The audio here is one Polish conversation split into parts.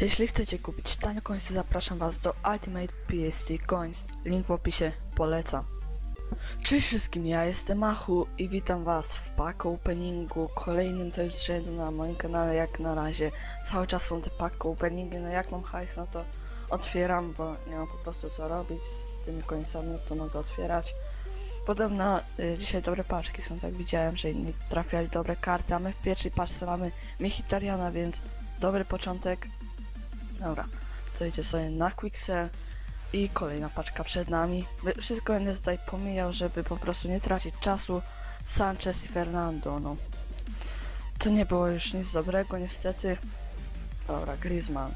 Jeśli chcecie kupić tanie coinsy, zapraszam was do Ultimate PSC Coins. Link w opisie, polecam. Cześć wszystkim, ja jestem Machu i witam was w pack openingu. Kolejnym to jest rzędu na moim kanale jak na razie. Cały czas są te pack openingi, no jak mam hajs, no to otwieram, bo nie mam po prostu co robić z tymi no to mogę otwierać. Podobno y, dzisiaj dobre paczki są, tak widziałem, że inni trafiali dobre karty, a my w pierwszej paczce mamy Mechitariana, więc dobry początek. Dobra, to idzie sobie na Quicksell i kolejna paczka przed nami. Wszystko będę tutaj pomijał, żeby po prostu nie tracić czasu. Sanchez i Fernando, no. To nie było już nic dobrego, niestety. Dobra, Griezmann.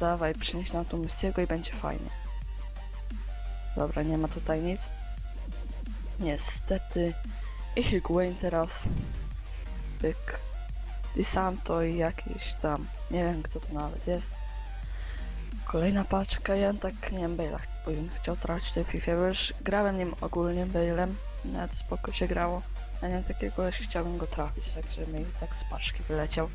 Dawaj, przynieś nam tu Messiego i będzie fajnie. Dobra, nie ma tutaj nic. Niestety. I Higuain teraz. Pyk. Di Santo i jakiś tam. Nie wiem kto to nawet jest. Kolejna paczka, ja tak nie wiem, Bale'a bym chciał trafić w tej FIFA, bo już grałem nim ogólnie Bale'em, nawet spoko się grało, a nie takiego już chciałbym go trafić, także mi tak z paczki wyleciał.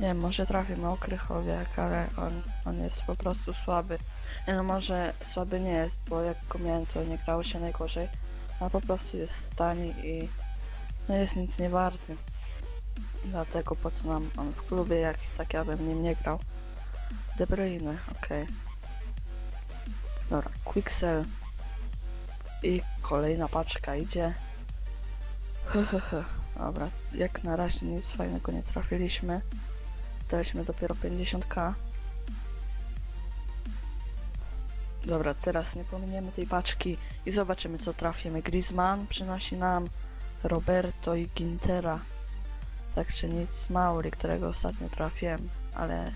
Nie wiem, może trafię na Okrychowiak, ale on, on jest po prostu słaby. Nie no, może słaby nie jest, bo jak go miałem, to nie grało się najgorzej, a po prostu jest tani i no jest nic nie warty. Dlatego po co nam on w klubie, jak tak ja bym nim nie grał. De Bruyne, okej. Dobra, Quicksell. I kolejna paczka idzie. Dobra, jak na razie nic fajnego nie trafiliśmy. Daliśmy dopiero 50k. Dobra, teraz nie pominiemy tej paczki i zobaczymy co trafimy. Griezmann przynosi nam Roberto i Gintera. Także nic Mauri, którego ostatnio trafiłem, ale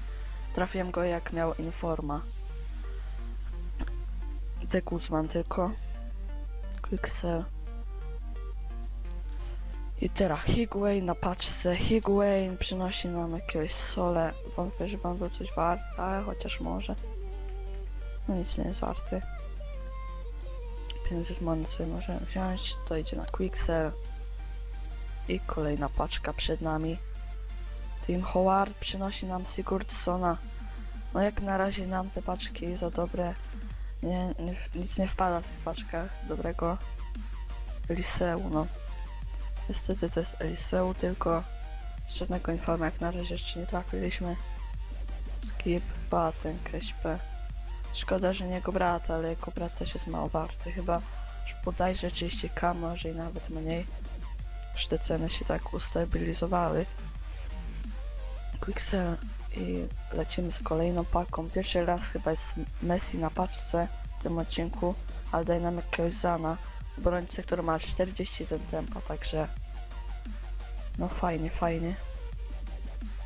Trafiłem go jak miał informa. De Guzman tylko. Quicksell. I teraz Higuain na paczce. Higuain przynosi nam jakiegoś sole. Wątpię, że on był coś warty, ale chociaż może. No nic nie jest warty. 500 moncy możemy wziąć. To idzie na Quicksell. I kolejna paczka przed nami. Tim Howard przynosi nam Sigurdssona. No jak na razie nam te paczki za dobre. Nie, nie, nic nie wpada w tych paczkach dobrego. Eliseu, no. Niestety to jest Eliseu, tylko żadnego informa jak na razie jeszcze nie trafiliśmy. Skip, Baten, KSP. Szkoda, że nie jego brat, ale jego brat też jest mało warty. Chyba już bodajże 30k, może i nawet mniej. Już te ceny się tak ustabilizowały. Quicksell i lecimy z kolejną paką. Pierwszy raz chyba jest Messi na paczce w tym odcinku, ale daje nam jakiegoś Zana, obrońcę, który ma 41 tempa, także no fajnie, fajnie.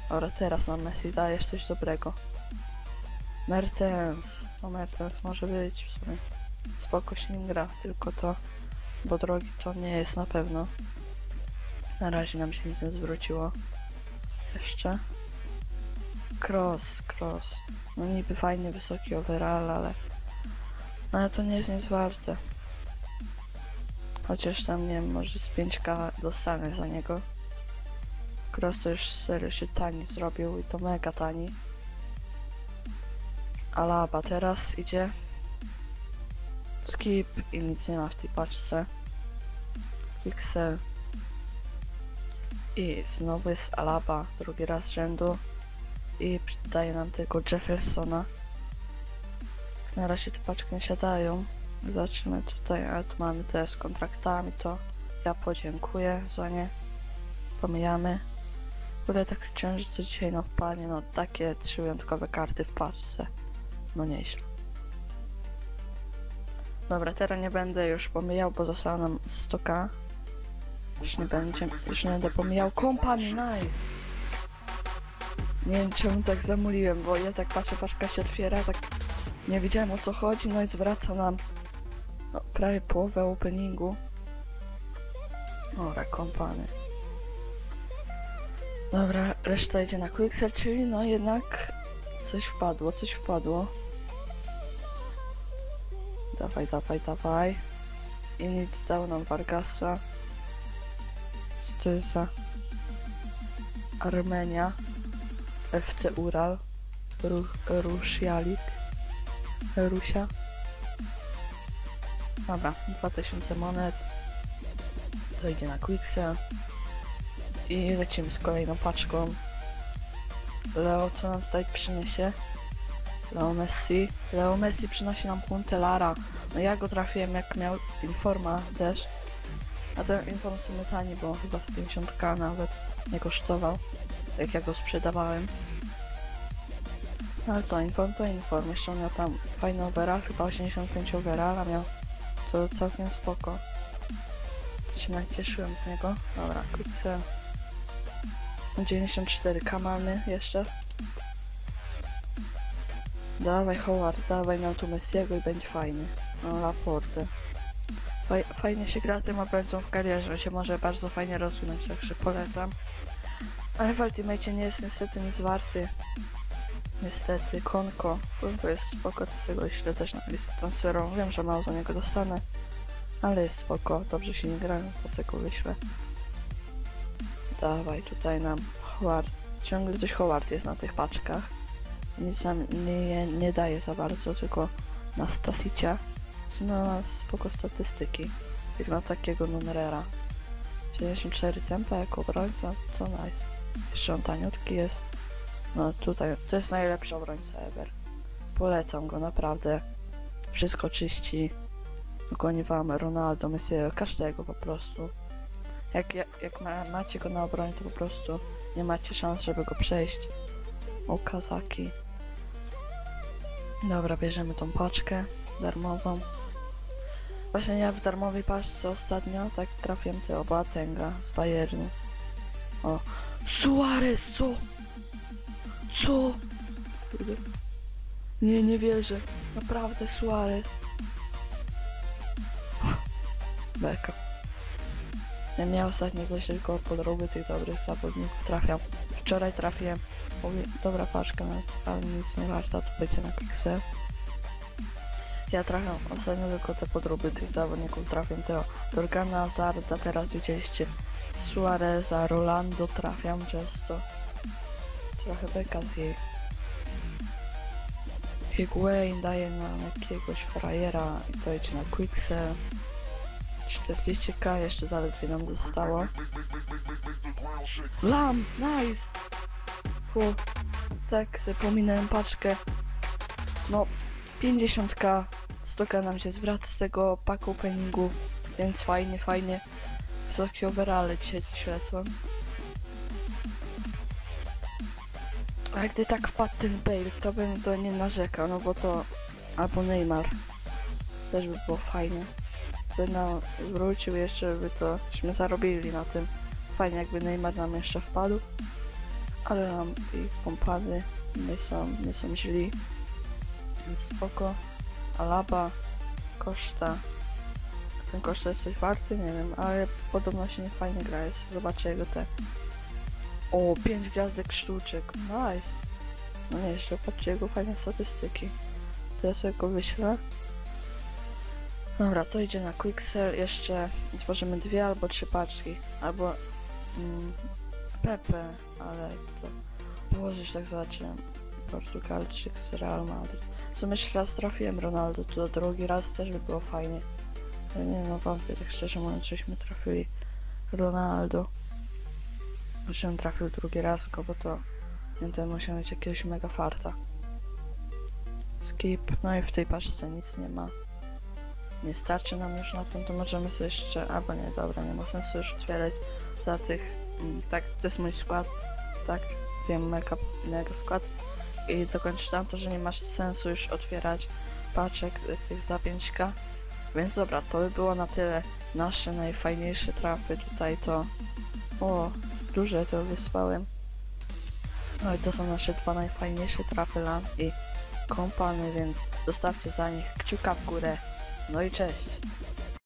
Dobra, teraz nam Messi dajesz coś dobrego. Mertens, no Mertens może być w sumie. Spoko się nim gra, tylko to, bo drogi to nie jest na pewno. Na razie nam się nic nie zwróciło. Jeszcze. Cross, cross. No niby fajny, wysoki overall, ale... no, Ale to nie jest nic warte. Chociaż tam, nie wiem, może z 5k dostanę za niego. Cross to już serio się tani zrobił i to mega tani. Alaba teraz idzie. Skip i nic nie ma w tej paczce. Pixel. I znowu jest Alaba, drugi raz rzędu i daje nam tego Jeffersona. Na razie te paczki nie siadają. Zobaczymy tutaj, ale tu mamy te z kontraktami, to ja podziękuję za nie. Pomijamy. W ogóle tak że co dzisiaj na wpadnie, no takie trzy wyjątkowe karty w paczce. No nieźle. Dobra, teraz nie będę już pomijał, bo zostało nam 100k. Już nie będzie, już nie będę pomijał. Kompany, nice! Nie wiem czemu tak zamuliłem, bo ja tak patrzę, paczka się otwiera, tak nie wiedziałem o co chodzi, no i zwraca nam no, prawie połowę openingu. Dobra, kompany. Dobra, reszta idzie na Quicksell, czyli no jednak coś wpadło, coś wpadło. Dawaj, dawaj, dawaj. I nic dał nam Vargasa. Co to jest za Armenia? FC Ural. Ru, Ruszialik. Rusia. Dobra, 2000 monet. To idzie na Quicksell. I lecimy z kolejną paczką. Leo, co nam tutaj przyniesie? Leo Messi. Leo Messi przynosi nam Puntelara. No ja go trafiłem jak miał Informa też. A ten Inform w sumie tani, bo chyba 50k nawet nie kosztował. Jak ja go sprzedawałem. No ale co, Inform to Inform. Jeszcze miał tam fajny overall, chyba 85 overalla miał. To całkiem spoko. To się nacieszyłem z niego. Dobra, Quicksell. 94k mamy jeszcze. Dawaj Howard, dawaj miał tu Messiego i będzie fajny. No Laporte. Faj, fajnie się gra tym obrońcą w karierze, się może bardzo fajnie rozwinąć, także polecam. Ale w Ultimate nie jest niestety nic warty. Niestety, Konko. Konko jest spoko, to sobie go źle też na listę transferową. Wiem, że mało za niego dostanę. Ale jest spoko, dobrze się nie grają, to sobie go wyślę. Dawaj, tutaj nam Howard. Ciągle coś Howard jest na tych paczkach. Nic nam nie, nie daje za bardzo, tylko na Stasicia. Ma spoko statystyki. Jak na takiego numerera. 74 tempa jako obrońca, to nice. Jeszcze on taniutki jest. No tutaj, to jest najlepszy obrońca ever. Polecam go naprawdę. Wszystko czyści. Goni wam Ronaldo, Messi, każdego po prostu. Jak, jak, jak ma, macie go na obronie, to po prostu nie macie szans, żeby go przejść. O, Kazaki. Dobra, bierzemy tą paczkę darmową. Właśnie ja w darmowej paczce ostatnio tak trafiłem tego Boatenga z Bayernu. O, Suarez, co? Co? Nie, nie wierzę. Naprawdę Suarez. Beka. Ja miałem ostatnio coś tylko podroby tych dobrych zawodników trafiam. Wczoraj trafiłem. Dobra paczka, no, ale nic nie warta, to będzie na Pixel. Ja trafiam ostatnio tylko te podróby tych zawodników, trafiam tego Dorgana, Zarda, teraz widzieliście Suareza, Rolando, trafiam często. Trochę beka. Higuain daje nam jakiegoś frajera i to idzie na Quicksell. 40k jeszcze zaledwie nam zostało. Lam, nice! Fu, tak sobie pominąłem paczkę. No, 50k. 100k nam się zwraca z tego pack openingu, więc fajnie, fajnie. Wysokie overale dzisiaj coś lecą. A gdy tak wpadł ten Bale, to bym to nie narzekał, no bo to... Albo Neymar. Też by było fajnie. By nam wrócił jeszcze, by to... Byśmy zarobili na tym. Fajnie jakby Neymar nam jeszcze wpadł. Ale nam i pompady nie są, nie są źli. Spoko. Alaba, Koszta. Ten Koszta jest coś warty, nie wiem, ale podobno się nie fajnie gra. Jest. Zobaczę jego te... O, 5 gwiazdek sztuczek. Nice. No nie, jeszcze patrzcie jego fajne statystyki. To ja sobie go wyślę. Dobra, to idzie na Quicksell. Jeszcze tworzymy dwie albo trzy paczki. Albo mm, Pepe, ale to położysz tak zobaczyłem. Portugalczyk z Real Madrid. W sumie jeszcze raz trafiłem Ronaldo, to drugi raz też by było fajnie. Nie no, wątpię, tak szczerze mówiąc, żeśmy trafili Ronaldo. Żebym trafił drugi raz go, bo to nie to musiał mieć jakiegoś mega farta. Skip, no i w tej paczce nic nie ma. Nie starczy nam już na tym, to możemy sobie jeszcze, albo nie, dobra, nie ma sensu już otwierać za tych, mm, tak, to jest mój skład, tak, wiem, mega, mega skład i dokończę tam to, że nie masz sensu już otwierać paczek y, tych za 5k. Więc dobra, to by było na tyle. Nasze najfajniejsze trafy tutaj to... O, duże to wysłałem. No i to są nasze dwa najfajniejsze trafy LAN i kompany, więc zostawcie za nich kciuka w górę. No i cześć!